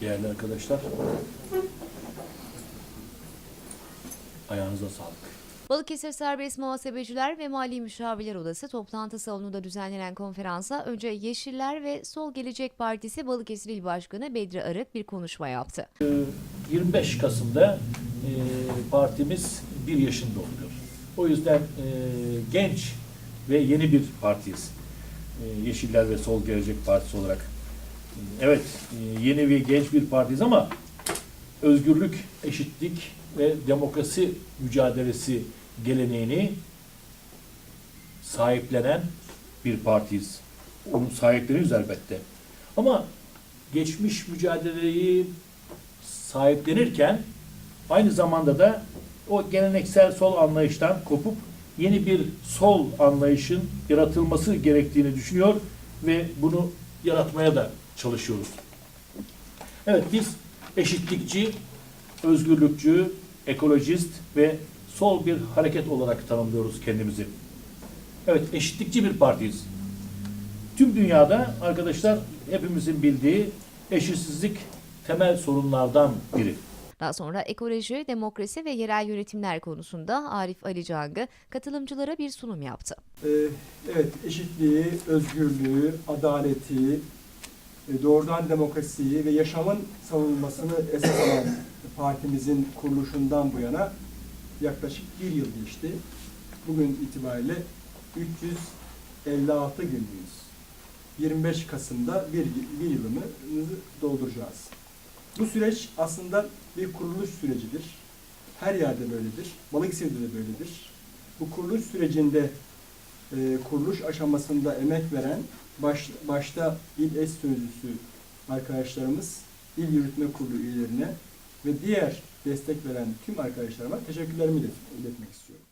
Değerli arkadaşlar. Ayağınıza sağlık. Balıkesir Serbest Muhasebeciler ve Mali Müşavirler Odası toplantı salonunda düzenlenen konferansa önce Yeşiller ve Sol Gelecek Partisi Balıkesir İl Başkanı Bedri Arık bir konuşma yaptı. 25 Kasım'da e, partimiz bir yaşında oluyor. O yüzden e, genç ve yeni bir partiyiz. E, Yeşiller ve Sol Gelecek Partisi olarak. Evet, e, yeni ve genç bir partiyiz ama özgürlük, eşitlik ve demokrasi mücadelesi geleneğini sahiplenen bir partiyiz. Onu sahipleniyoruz elbette. Ama geçmiş mücadeleyi sahiplenirken aynı zamanda da o geleneksel sol anlayıştan kopup yeni bir sol anlayışın yaratılması gerektiğini düşünüyor ve bunu yaratmaya da çalışıyoruz. Evet biz eşitlikçi, özgürlükçü, ekolojist ve sol bir hareket olarak tanımlıyoruz kendimizi. Evet eşitlikçi bir partiyiz. Tüm dünyada arkadaşlar hepimizin bildiği eşitsizlik temel sorunlardan biri. Daha sonra ekoloji, demokrasi ve yerel yönetimler konusunda Arif Ali Cangı katılımcılara bir sunum yaptı. Ee, Evet, eşitliği, özgürlüğü, adaleti, doğrudan demokrasiyi ve yaşamın savunulmasını esas alan partimizin kuruluşundan bu yana yaklaşık bir yıl geçti. Bugün itibariyle 356 günlüyüz. 25 Kasım'da bir, bir yılımızı dolduracağız. Bu süreç aslında bir kuruluş sürecidir. Her yerde böyledir. Balıkesir'de de böyledir. Bu kuruluş sürecinde e, kuruluş aşamasında emek veren baş, başta İl Eş Sözcüsü arkadaşlarımız, İl Yürütme Kurulu üyelerine ve diğer destek veren tüm arkadaşlarıma teşekkürlerimi ilet- iletmek istiyorum.